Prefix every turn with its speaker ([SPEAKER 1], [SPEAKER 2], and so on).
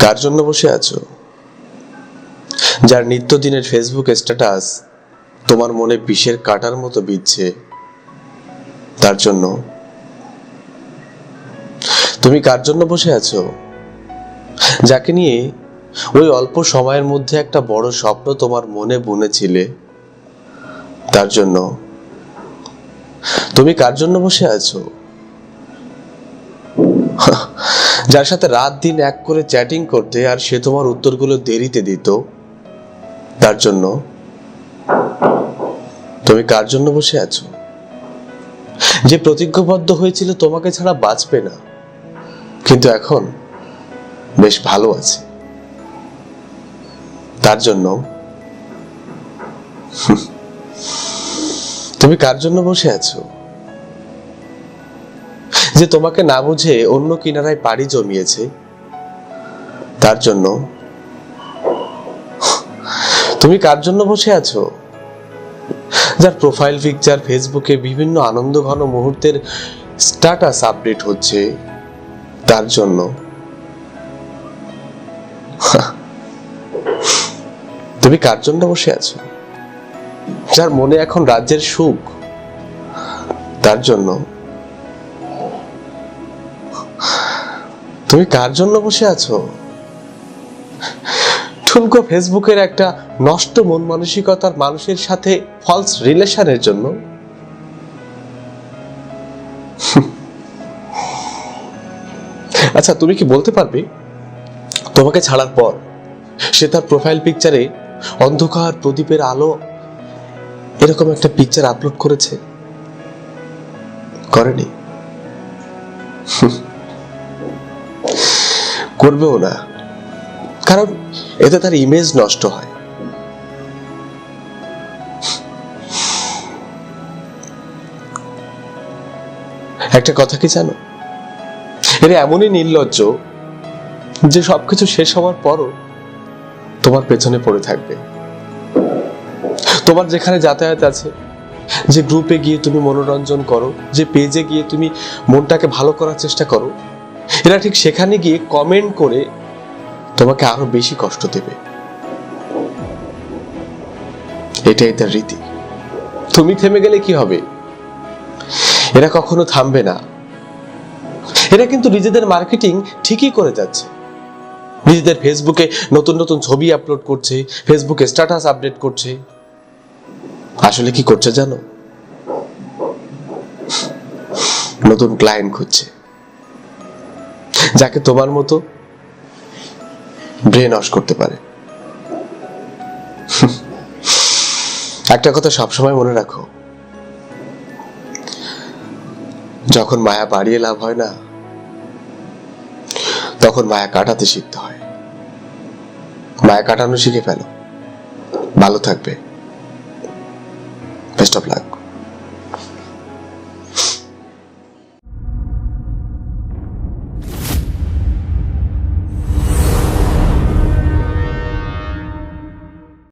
[SPEAKER 1] কার জন্য বসে আছো? যার নিত্যদিনের ফেসবুক স্ট্যাটাস তোমার মনে বিষের কাটার মতো বিচ্ছে তার জন্য। তুমি কার জন্য বসে আছো? যাকে নিয়ে ওই অল্প সময়ের মধ্যে একটা বড় স্বপ্ন তোমার মনে বুনেছিলে, তার জন্য। তুমি কার জন্য বসে আছো? যার সাথে রাত দিন এক করে চ্যাটিং করতে আর সে তোমার উত্তরগুলো দেরিতে দিত, তার জন্য তুমি কার জন্য বসে আছো? যে প্রতিজ্ঞাবদ্ধ হয়েছিল তোমাকে ছাড়া বাঁচবে না, কিন্তু এখন বেশ ভালো আছে। তার জন্য তুমি কার জন্য বসে আছো? যে তোমাকে না বুঝে অন্য কিনারায় পাড়ি জমিয়েছে, তার জন্য। তুমি কার জন্য বসে আছো? যার প্রোফাইল পিকচার ফেসবুকে বিভিন্ন আনন্দ ঘন মুহূর্তের স্ট্যাটাস আপডেট হচ্ছে, তার জন্য। তুমি কার জন্য বসে আছো? যার মনে এখন রাজ্যের সুখ, তার জন্য। তুমি কার জন্য বসে আছো? ঠুনকো ফেসবুকের একটা নষ্ট মন মানসিকতার মানুষের সাথে ফলস রিলেশনের জন্য। আচ্ছা তুমি কি বলতে পারবে? তোমাকে ছাড়ার পর সে তার প্রোফাইল পিকচারে অন্ধকার প্রদীপের আলো এরকম একটা পিকচার আপলোড করেছে। করেনি। করবেও না। কারণ এতে তার ইমেজ নষ্ট হয়। একটা কথা কি জানো? এরা এমনই নির্লজ্জ যে সবকিছু শেষ হওয়ার পরও তোমার পেছনে পড়ে থাকবে। তোমার যেখানে যাতায়াত আছে, যে গ্রুপে গিয়ে তুমি মনোরঞ্জন করো, যে পেজে গিয়ে তুমি মনটাকে ভালো করার চেষ্টা করো এরা ঠিক সেখানে গিয়ে কমেন্ট করে তোমাকে আরও বেশি কষ্ট দেবে। এটাই তার রীতি। তুমি থেমে গেলে কি হবে? এরা কখনো থামবে না। এরা কিন্তু নিজেদের মার্কেটিং ঠিকই করে যাচ্ছে। নিজেদের ফেসবুকে নতুন নতুন ছবি আপলোড করছে ফেসবুকে স্ট্যাটাস আপডেট করছে। আসলে কি করছে জানো? নতুন ক্লায়েন্ট খুঁজছে। যাকে তোমার মতো ব্রেন ওয়াশ করতে পারে। একটা কথা সবসময় মনে রাখো, যখন মায়া বাড়িয়ে লাভ হয় না, তখন মায়া কাটাতে শিখতে হয়। মায়া কাটানো শিখে ফেলো। ভালো থাকবে। Best of luck